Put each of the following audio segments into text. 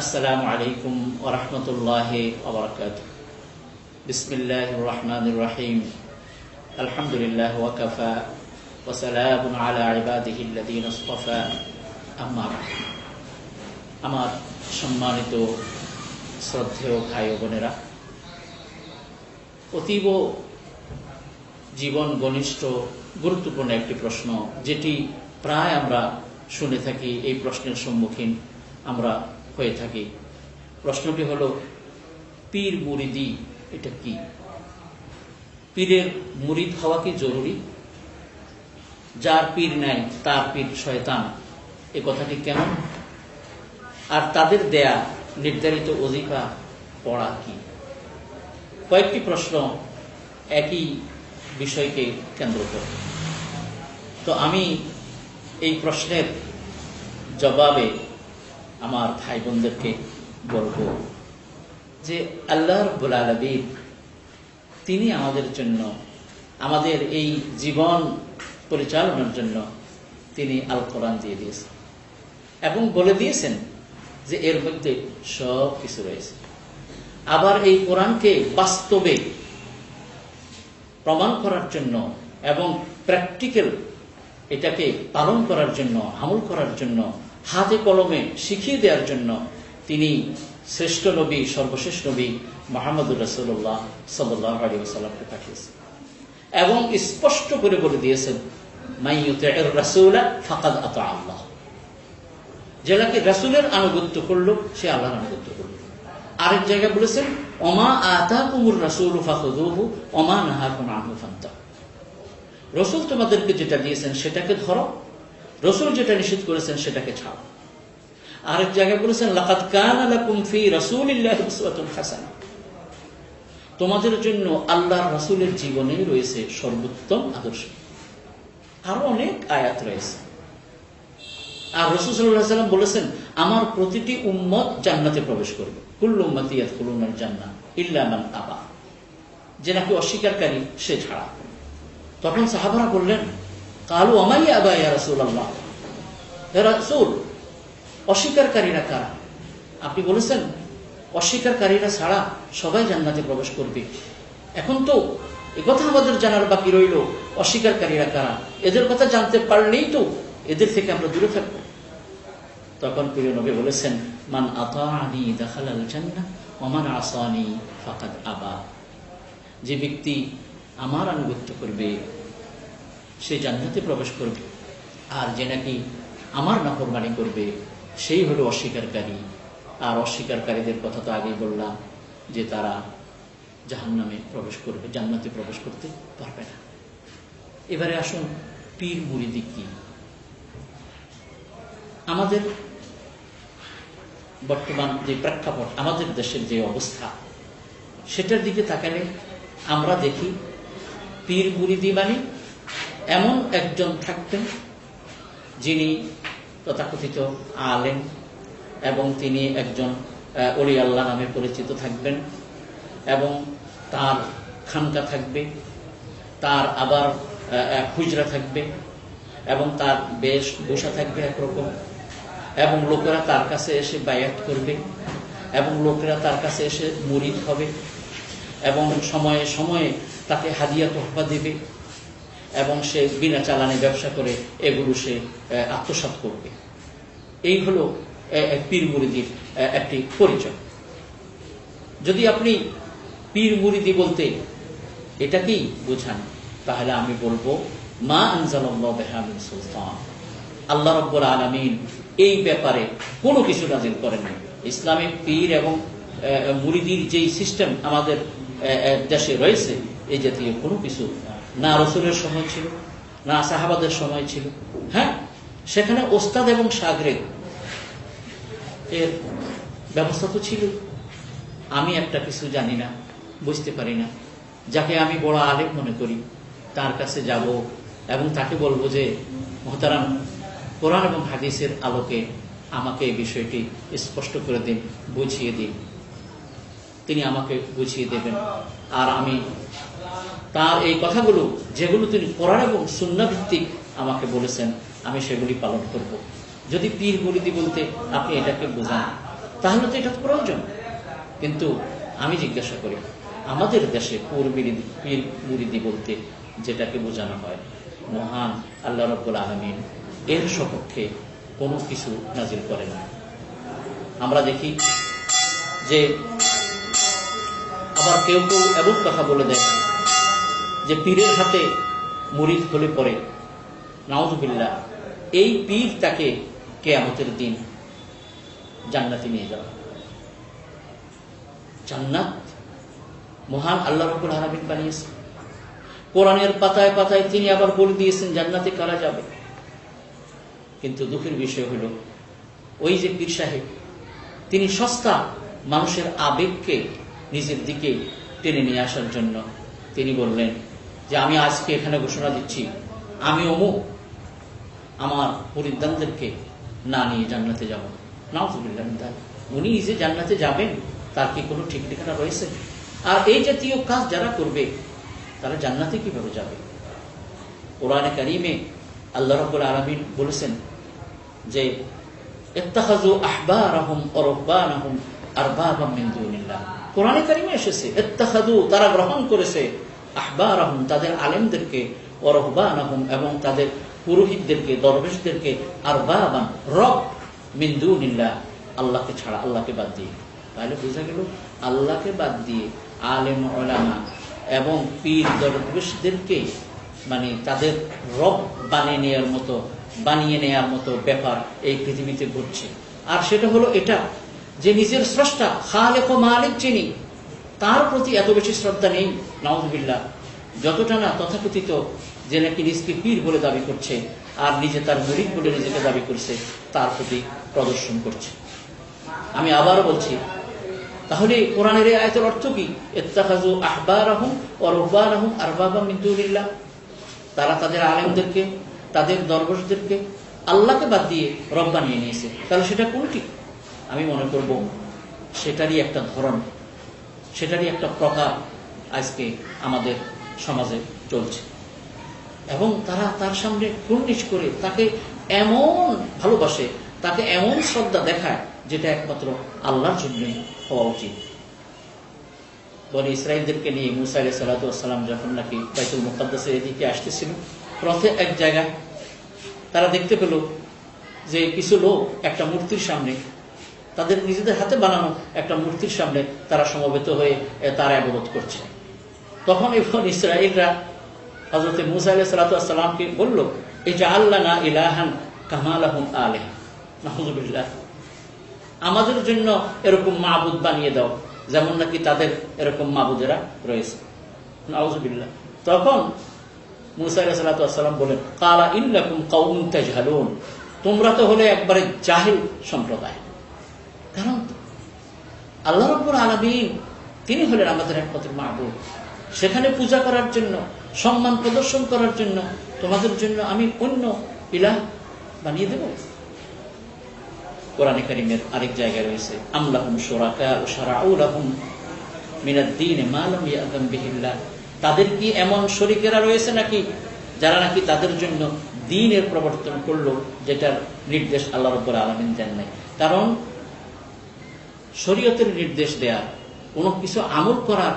আসসালামু আলাইকুম ওরহমতুল্লাহ আবরকাত বিসমিল্লাহ রহমান রাহিম। আলহামদুলিল্লাহ ওয়াকাফা ওসালাম আলা ইবাদিহিল্লাদিন আমার আমার সম্মানিত শ্রদ্ধেয় ভাই বোনেরা, অতীব জীবন ঘনিষ্ঠ গুরুত্বপূর্ণ একটি প্রশ্ন, যেটি প্রায় আমরা শুনে থাকি, এই প্রশ্নের সম্মুখীন আমরা হয়ে থাকি। প্রশ্নটি হলো, পীর মুরিদি এটা কি? পীরের মুরিদ হওয়া কি জরুরি? যার পীর নাই, তার পীর শয়তান। এ কথাটি কেমন? আর তাদের দেয়া নির্ধারিত অধিকার পড়া কি? কয়েকটি প্রশ্ন একই বিষয়কে কেন্দ্র করে। তো আমি এই প্রশ্নের জবাবে আমার ভাই বোনদেরকে বলব যে আল্লাহ রব্বুল আলবীর তিনি আমাদের জন্য, আমাদের এই জীবন পরিচালনার জন্য তিনি আল কোরআন দিয়ে দিয়েছেন এবং বলে দিয়েছেন যে এর মধ্যে সব কিছু রয়েছে। আবার এই কোরআনকে বাস্তবে প্রমাণ করার জন্য এবং প্র্যাকটিক্যাল এটাকে পালন করার জন্য, আমল করার জন্য হাতে কলমে শিখিয়ে দেওয়ার জন্য তিনি শ্রেষ্ঠ নবী, সর্বশেষ নবী মাহমুদুর রসুল্লাহ সাল্লাহ আলী সাল্লামকে পাঠিয়েছেন এবং স্পষ্ট করে বলে দিয়েছেন ফাকাদ আত আল্লাহ। যেটাকে রাসুলের আনুগত্য করল, সে আল্লাহর আনুগত্য করল। আরেক জায়গায় বলেছেন অমা আতা কুমুর রাসুল ফাকুদুহু অমা নাহা কুম আহু রসুল তোমাদেরকে যেটা দিয়েছেন সেটাকে ধরো রসুল যেটা নিষেধ করেছেন সেটাকে ছাড়ো। আরেক জায়গায় বলেছেন লাকাত কান উসওয়াতুন তোমাদের জন্য আল্লাহ রসুলের জীবনে রয়েছে সর্বোত্তম আদর্শ। আরও অনেক আয়াত রয়েছে। আর রসুল সাল্লাম বলেছেন, আমার প্রতিটি উম্মত জান্নাতে প্রবেশ করবে। কুল্লু উম্মতি ইয়াদখুলুনাল জান্নাহ ইল্লা মান আবা। যে নাকি অস্বীকারী সে ছাড়া। তখন সাহাবারা বললেন কালু আমাই আবা ইয়া রাসূলুল্লাহ হে রাসূল, অস্বীকারীরা কারা? আপনি বলেছেন, অস্বীকারীরা ছাড়া সবাই জান্নাতে প্রবেশ করবে। এখন তো কথা আমাদের জানার বাকি রইল, অস্বীকারীরা কারা? এদের কথা জানতে পারলেই তো এদের থেকে আমরা দূরে থাকব। তখন প্রিয় নবী বলেছেন, মান আতানি দাখালাল জান্নাহ ওমান আসানি ফাকাদ আবা। যে ব্যক্তি আমার আনুগত্য করবে সে জান্নাতে প্রবেশ করবে। আর যে নাকি আমার নাফরমানি করবে, সেই হলো অস্বীকারী আর অস্বীকারীদের কথা তো আগেই বললাম যে তারা জাহান নামে প্রবেশ করবে, জান্নাতে প্রবেশ করতে পারবে না। এবারে আসুন, পীর মুরিদি কি? আমাদের বর্তমান যে প্রেক্ষাপট, আমাদের দেশের যে অবস্থা, সেটার দিকে তাকালে আমরা দেখি পীর মুরিদি মানে এমন একজন থাকতেন যিনি তথাকথিত আলেন এবং তিনি একজন অলি আল্লাহ নামে পরিচিত থাকবেন এবং তার খানকা থাকবে, তার আবার খুচরা থাকবে এবং তার বেশ বসা থাকবে একরকম এবং লোকেরা তার কাছে এসে বায়াত করবে এবং লোকেরা তার কাছে এসে মুরিদ হবে এবং সময়ে সময়ে তাকে হাদিয়া তোহফা দেবে। এবং সে বিনা চালানে ব্যবসা করে এগুলো সে আত্মসাত করবে। এই হলো পীর মুরিদির একটি পরিচয়। যদি আপনি পীর মুরিদি বলতে এটা কি বুঝান, তাহলে আমি বলব, মা আনজাল্লাহ বেহামিন সুলতান। আল্লাহ রব্বুল আলমিন এই ব্যাপারে কোনো কিছু নাজিল করেননি ইসলামিক পীর এবং মুরিদির যেই সিস্টেম আমাদের দেশে রয়েছে এই জাতীয় কোনো কিছু না রসুলের সময় ছিল, না সাহাবাদের সময় ছিল। হ্যাঁ? সেখানে ওস্তাদ এবং সাগরে এর ব্যবস্থা তো ছিল। আমি একটা কিছু জানি না, বুঝতে পারি না। যাকে আমি বড় আলেম মনে করি, তার কাছে যাব এবং তাকে বলব যে, মহতারাম, কোরআন এবং হাদিসের আলোকে আমাকে এই বিষয়টি স্পষ্ট করে দিন, বুঝিয়ে দিন। তিনি আমাকে বুঝিয়ে দেবেন। আর আমি তার এই কথাগুলো, যেগুলো তিনি কোরআন এবং সুন্নাভিত্তিক আমাকে বলেছেন, আমি সেগুলি পালন করব। যদি পীর মুরিদি বলতে আপনি এটাকে বোঝান, তাহলে তো এটা প্রয়োজন। কিন্তু আমি জিজ্ঞাসা করি, আমাদের দেশে পূর বিরিদি পীর মুরিদি বলতে যেটাকে বোঝানো হয়, মহান আল্লাহ রব্বুল আলমিন এর সপক্ষে কোনো কিছু নাজিল করে না। আমরা দেখি যে আবার কেউ কেউ এমন কথা বলে দেয় যে পীরের হাতে মুরিদ হলে পরে নাউজুবিল্লাহ, এই পীর তাকে কেয়ামতের দিন জান্নাতে নিয়ে যাবে। জান্নাত মহান আল্লাহ রব্বুল আলামিন বানিয়েছেন কোরআনের পাতায় পাতায় তিনি আবার বলে দিয়েছেন, জান্নাতে কারা যাবে? কিন্তু দুঃখের বিষয় হলো, ওই যে পীর সাহেব, তিনি সস্তা মানুষের আবেগকে নিজের দিকে টেনে নিয়ে আসার জন্য তিনি বললেন যে, আমি আজকে এখানে ঘোষণা দিচ্ছি, আমি অমুক আমার পরিদ্যানদেরকে না নিয়ে জান্নাতে যাব। নাউজুবিল্লাহ উনি যে জান্নাতে যাবেন, তার কি কোনো ঠিক ঠিকানা রয়েছে? আর এই জাতীয় কাজ যারা করবে, তারা জান্নাতে কীভাবে যাবে? কোরআনে কারিমে আল্লাহ রাব্বুল আলামিন বলেছেন যে, ইত্তাখাযু আহবারাহুম ওয়া রুহবানাহুম আরবাবাম মিন দুনিল্লাহ। কোরআনে কারিমে এসেছে, ইত্তাখাযু তারা গ্রহণ করেছে। আহবারাহুম, তাদের আলেমদেরকে ওয়া রুহবানাহুম এবং তাদের পুরোহিতদেরকে, দরবেশদেরকে, আরবাবান, রব মিন দুনিল্লাহ, আল্লাহকে ছাড়া, আল্লাহকে বাদ দিয়ে। তাহলে বোঝা গেল, আল্লাহকে বাদ দিয়ে আলেম, ওলামা এবং পীর, দরবেশদেরকে মানে তাদের রব বানিয়ে নেওয়ার মতো, বানিয়ে নেওয়ার মতো ব্যাপার এই পৃথিবীতে ঘটছে। আর সেটা হলো এটা যে নিজের স্রষ্টা, খালেক ও মালিক যিনি, তার প্রতি এত বেশি শ্রদ্ধা নেই। নওয়াজবিল্লাহ যতটা না তথাকথিত যে নাকি নিজকে পীর বলে দাবি করছে, আর নিজে তার মরিদ বলে নিজেকে দাবি করছে, তার প্রতি প্রদর্শন করছে। আমি আবারও বলছি, তাহলে কোরআনের এই আয়তের অর্থ কি? ইত্তাখাযু আহবারাহুম ওয়া রুহবানাহুম আরবাবা মিন দুনিল্লাহ। তারা তাদের আলেমদেরকে, তাদের দরবেশদেরকে আল্লাহকে বাদ দিয়ে রব নিয়ে নিয়েছে। তাহলে সেটা কোনটি? আমি মনে করব, সেটারই একটা ধরন, সেটারই একটা প্রকার আজকে আমাদের সমাজে চলছে। এবং তারা তার সামনে কুর্নিশ করে তাকে এমন ভালোবাসে, তাকে এমন শ্রদ্ধা দেখায়, যেটা একমাত্র আল্লাহর জন্যই হওয়া উচিত। বলে ইসরায়েলদেরকে নিয়ে মুসা সালাতাম যখন নাকি বাইতুল মুকাদ্দাসের এদিকে আসতেছিল, পথে এক জায়গায় তারা দেখতে পেল যে কিছু লোক একটা মূর্তির সামনে তাদের নিজেদের হাতে বানানো একটা মূর্তির সামনে তারা সমবেত হয়ে তারা অবরোধ করছে। তখন এখন ইসরায়েলরা হজরত মুসা আলাহ সালাতামকে বলল এই যে আল্লাহ না ইলাহান কামালাহুম আলেহ। নাহজুবিল্লাহ আমাদের জন্য এরকম মাবুদ বানিয়ে দাও, যেমন নাকি তাদের এরকম মাবুদেরা রয়েছে। নাউজুবিল্লাহ। তখন মুসা আলাহ সাল্লাম বলেন, কালা ইল্লাকুম কৌম তাজহালুন। তোমরা তো হলে একবারে জাহিল সম্প্রদায়। আল্লাহ রব্বুল আলমিন, তিনি হলেন আমাদের একমাত্র মাহবুব। সেখানে পূজা করার জন্য, সম্মান প্রদর্শন করার জন্য তোমাদের জন্য আমি অন্য ইলাহ বানিয়ে দেব। কোরআনে কারিমের আরেক জায়গায় রয়েছে আমলাহুম শোরাকা ও সারাউলাহুম মিনাদ্দিন মালম ইয়াদাম বিহিল্লাহ। তাদের কি এমন শরিকেরা রয়েছে নাকি, যারা নাকি তাদের জন্য দিনের প্রবর্তন করল, যেটার নির্দেশ আল্লাহ রব্বুল আলমিন দেন নাই? কারণ শরীয়তের নির্দেশ দেয়ার, কোনো কিছু আমল করার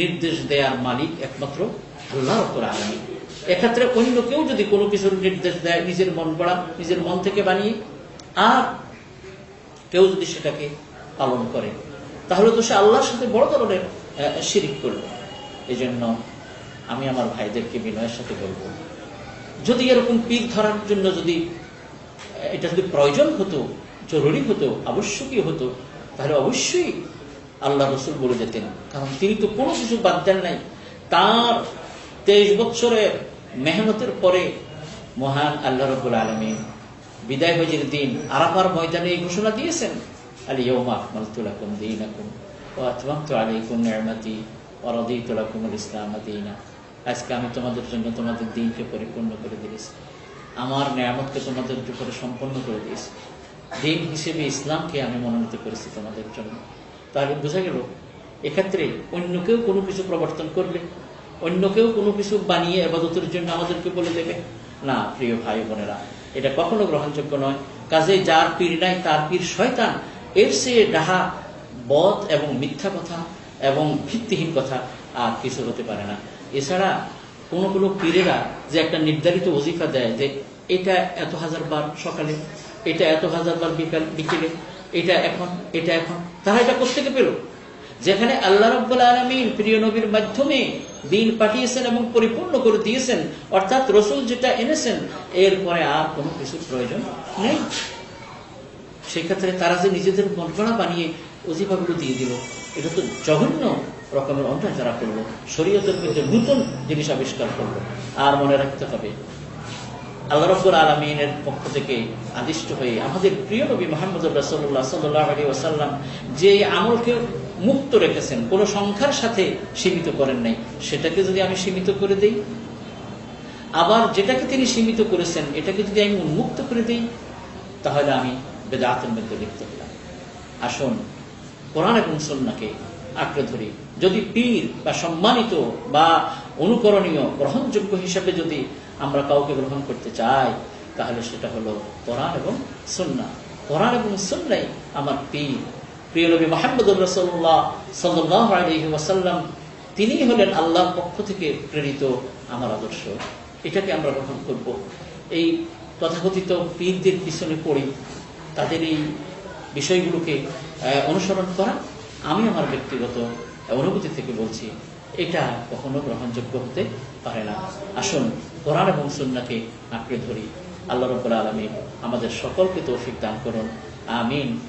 নির্দেশ দেয়ার মালিক একমাত্র আল্লাহ আলমিন। এক্ষেত্রে অন্য কেউ যদি কোনো কিছুর নির্দেশ দেয়, নিজের মন পড়া নিজের মন থেকে বানিয়ে, আর কেউ যদি সেটাকে পালন করে, তাহলে তো সে আল্লাহর সাথে বড় ধরনের শিরিক করবে। এই জন্য আমি আমার ভাইদেরকে বিনয়ের সাথে বলব, যদি এরকম পিক ধরার জন্য যদি এটা যদি প্রয়োজন হতো, জরুরি হতো, আবশ্যকীয় হতো তাহলে অবশ্যই আল্লাহ রসুল বলে যেতেন, কারণ তিনি তো কোনো কিছু বাদ দেন নাই। তার তেইশ বছরের মেহনতের পরে মহান আল্লাহ রবুল আলমী বিদায় হজের দিন আরাফার ময়দানে এই ঘোষণা দিয়েছেন আলী ইয়ৌমা আকমালতু লাকুম দীনাকুম ওয়া আতমামতু আলাইকুম নি'মাতি ওয়া রাদিতু লাকুমুল ইসলাম দীনা। আজকে আমি তোমাদের জন্য তোমাদের দিনকে পরিপূর্ণ করে দিয়েছি। আমার নিয়ামতকে তোমাদের সম্পন্ন করে দিয়েছি। দিন হিসেবে ইসলামকে আমি মনোনীত করেছি তোমাদের জন্য। তাহলে বোঝা গেল, এক্ষেত্রে অন্য কেউ কোনো কিছু প্রবর্তন করবে অন্য কেউ কোনো কিছু বানিয়ে আবাদতের জন্য আমাদেরকে বলে দেবে? না, প্রিয় ভাই বোনেরা, এটা কখনো গ্রহণযোগ্য নয়। কাজে যার পীর নাই, তার পীর শয়তান। এর সে ডাহা বধ এবং মিথ্যা কথা এবং ভিত্তিহীন কথা আর কিছু হতে পারে না। এছাড়া কোনো কোনো পীরেরা যে একটা নির্ধারিত ওজিফা দেয় যে, এটা এত হাজার বার সকালে এটা এত হাজার বার বিকাল বিকেলে, এটা এখন এটা এখন। তারা এটা কোথেকে পেল? যেখানে আল্লাহ রব্বুল আলমিন প্রিয় নবীর মাধ্যমে দিন পাঠিয়েছেন এবং পরিপূর্ণ করে দিয়েছেন, অর্থাৎ রসুল যেটা এনেছেন এরপরে আর কোনো কিছুর প্রয়োজন নেই। সেক্ষেত্রে তারা যে নিজেদের মনগড়া বানিয়ে অজিফাগুলো দিয়ে দিল, এটা তো জঘন্য রকমের অন্যায় তারা করল। শরীয়তের মধ্যে নতুন জিনিস আবিষ্কার করল। আর মনে রাখতে হবে আল্লাহ রব্বুল আলমিনের পক্ষ থেকে আদিষ্ট হয়ে আমাদের প্রিয় নবী মোহাম্মদ রাসল্লাহ সাল্লাহ ওসাল্লাম যে আমলকে মুক্ত রেখেছেন, কোনো সংখ্যার সাথে সীমিত করেন নাই। সেটাকে যদি আমি সীমিত করে দেই, আবার যেটাকে তিনি সীমিত করেছেন, এটাকে যদি আমি উন্মুক্ত করে দিই, তাহলে আমি বেদাতের মধ্যে লিপ্ত হলাম। আসুন, কোরআন এবং সন্নাকে আঁকড়ে ধরি। যদি পীর বা সম্মানিত বা অনুকরণীয়, গ্রহণযোগ্য হিসাবে যদি আমরা কাউকে গ্রহণ করতে চাই, তাহলে সেটা হলো কোরআন এবং সন্না কোরআন এবং সন্নাই আমার পীর প্রিয় নবী মাহমুদুর রসল্লাহ সাল্লাহ তিনি হলেন আল্লাহর পক্ষ থেকে প্রেরিত আমার আদর্শ। এটাকে আমরা গ্রহণ করব। এই তথাকথিত পীরদের পিছনে পড়ি, তাদের এই বিষয়গুলোকে অনুসরণ করা আমি আমার ব্যক্তিগত অনুভূতি থেকে বলছি। এটা কখনো গ্রহণযোগ্য হতে পারে না। আসুন, কোরআন এবং সুন্নাকে আঁকড়ে ধরি। আল্লাহ রব্বুল আলমী আমাদের সকলকে তৌফিক দান করুন। আমিন।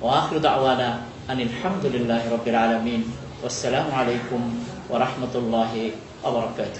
ওয়াখরু দাওয়ানা আনিল হামদুলিল্লাহ রবিল আলমিন। আসসালামু আলাইকুম ওরহমতুল্লাহ আবরকাত